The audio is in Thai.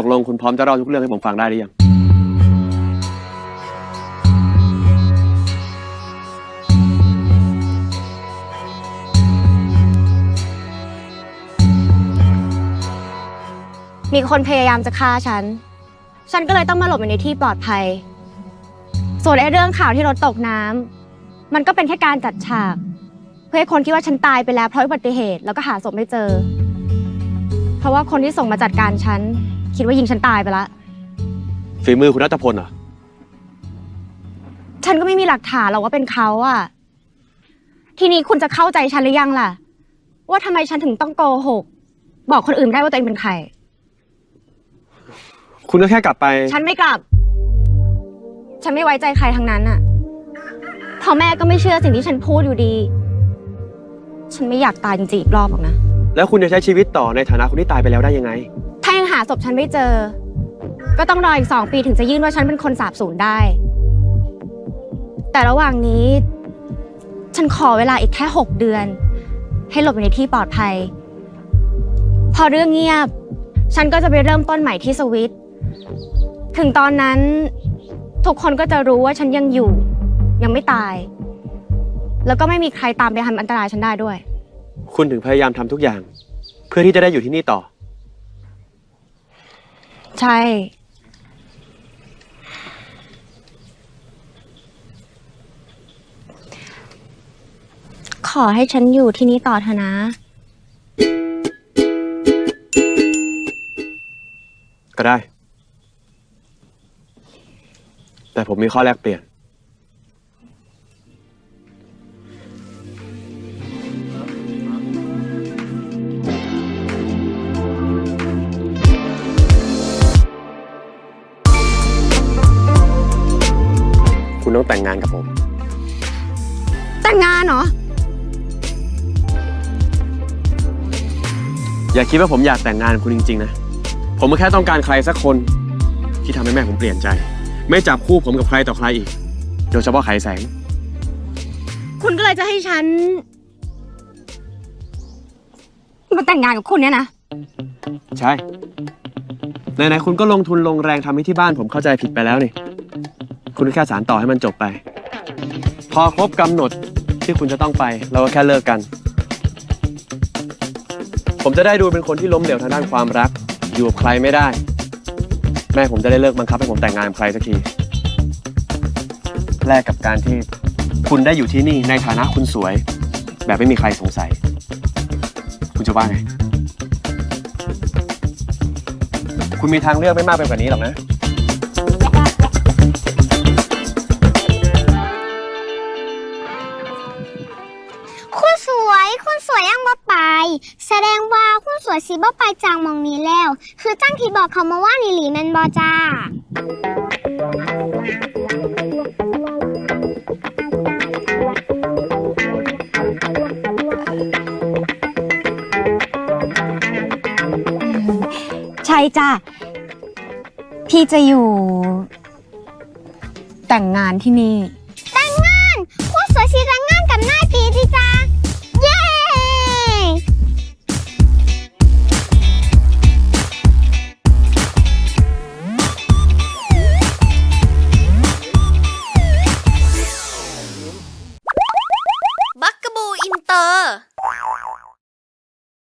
ตกลงคุณพร้อมจะเล่าทุกเรื่องให้ผมฟังได้หรือยัง มีคนพยายามจะฆ่าฉัน ฉันก็เลยต้องมาหลบอยู่ในที่ปลอดภัย ส่วนไอ้เรื่องข่าวที่รถตกน้ำมันก็เป็นแค่การจัดฉาก เพื่อให้คนคิดว่าฉันตายไปแล้วเพราะอุบัติเหตุแล้วก็หาศพไม่เจอ เพราะว่าคนที่ส่งมาจัดการฉัน คิดว่ายิงฉันตายไปละ ฝีมือคุณนัทพลเหรอ ฉันก็ไม่มีหลักฐานหรอกว่าเป็นเขาอะทีนี้คุณจะเข้าใจฉันหรือยังล่ะ ว่าทำไมฉันถึงต้องโกหก บอกคนอื่นไม่ได้ว่าตัวเองเป็นใคร คุณก็แค่กลับไป ฉันไม่กลับ ฉันไม่ไว้ใจใครทั้งนั้นอะพอแม่ก็ไม่เชื่อสิ่งที่ฉันพูดอยู่ดี ฉันไม่อยากตายจริงๆอีกรอบหรอกนะ แล้วคุณจะใช้ชีวิตต่อในฐานะคนที่ตายไปแล้วได้ยังไงถ้ายังหา ศพฉันไม่เจอ ก็ต้องรออีกสองปีถึงจะยื่นว่าฉันเป็นคนสาบสูญได้ แต่ระหว่างนี้ ฉันขอเวลาอีกแค่หกเดือน ให้หลบอยู่ในที่ปลอดภัย พอเรื่องเงียบ ฉันก็จะไปเริ่มต้นใหม่ที่สวิต ถึงตอนนั้น ทุกคนก็จะรู้ว่าฉันยังอยู่ ยังไม่ตาย แล้วก็ไม่มีใครตามไปทำอันตรายฉันได้ด้วย คุณถึงพยายามทำทุกอย่าง เพื่อที่จะได้อยู่ที่นี่ต่อ ใช่ ขอให้ฉันอยู่ที่นี่ต่อเถอะนะ ก็ได้ แต่ผมมีข้อแลกเปลี่ยน คุณต้องแต่งงานกับผม แต่งงานเหรอ อย่าคิดว่าผมอยากแต่งงานกับคุณจริงๆนะ ผมก็แค่ต้องการใครสักคนที่ทำให้แม่ผมเปลี่ยนใจ ไม่จับคู่ผมกับใครต่อใครอีก โดยเฉพาะไขแสง คุณก็เลยจะให้ฉัน มาแต่งงานกับคุณเนี่ยนะ ใช่ ไหนๆคุณก็ลงทุนลงแรงทำให้ที่บ้านผมเข้าใจผิดไปแล้วนี่ คุณก็แค่สารต่อให้มันจบไป พอครบกำหนดที่คุณจะต้องไป เราก็แค่เลิกกัน ผมจะได้ดูเป็นคนที่ล้มเหลวทางด้านความรัก อยู่กับใครไม่ได้ แม่ผมจะได้เลิกบังคับให้ผมแต่งงานกับใครสักทีแลกกับการที่คุณได้อยู่ที่นี่ในฐานะคุณสวย แบบไม่มีใครสงสัย คุณจะว่าไง คุณมีทางเลือกไม่มากไปกว่านี้หรอกนะ ดงว่าคุณสวยสิบ่ไปจางหมองนี้แล้ว คือจ้างที่บอกเขามาว่านี่หลีแมนบอจ้าใช่จ้ะพี่จะอยู่ แต่งงานที่นี่ แต่งงานคุณสวยสิแต่งงานกับนายปีจิจ้า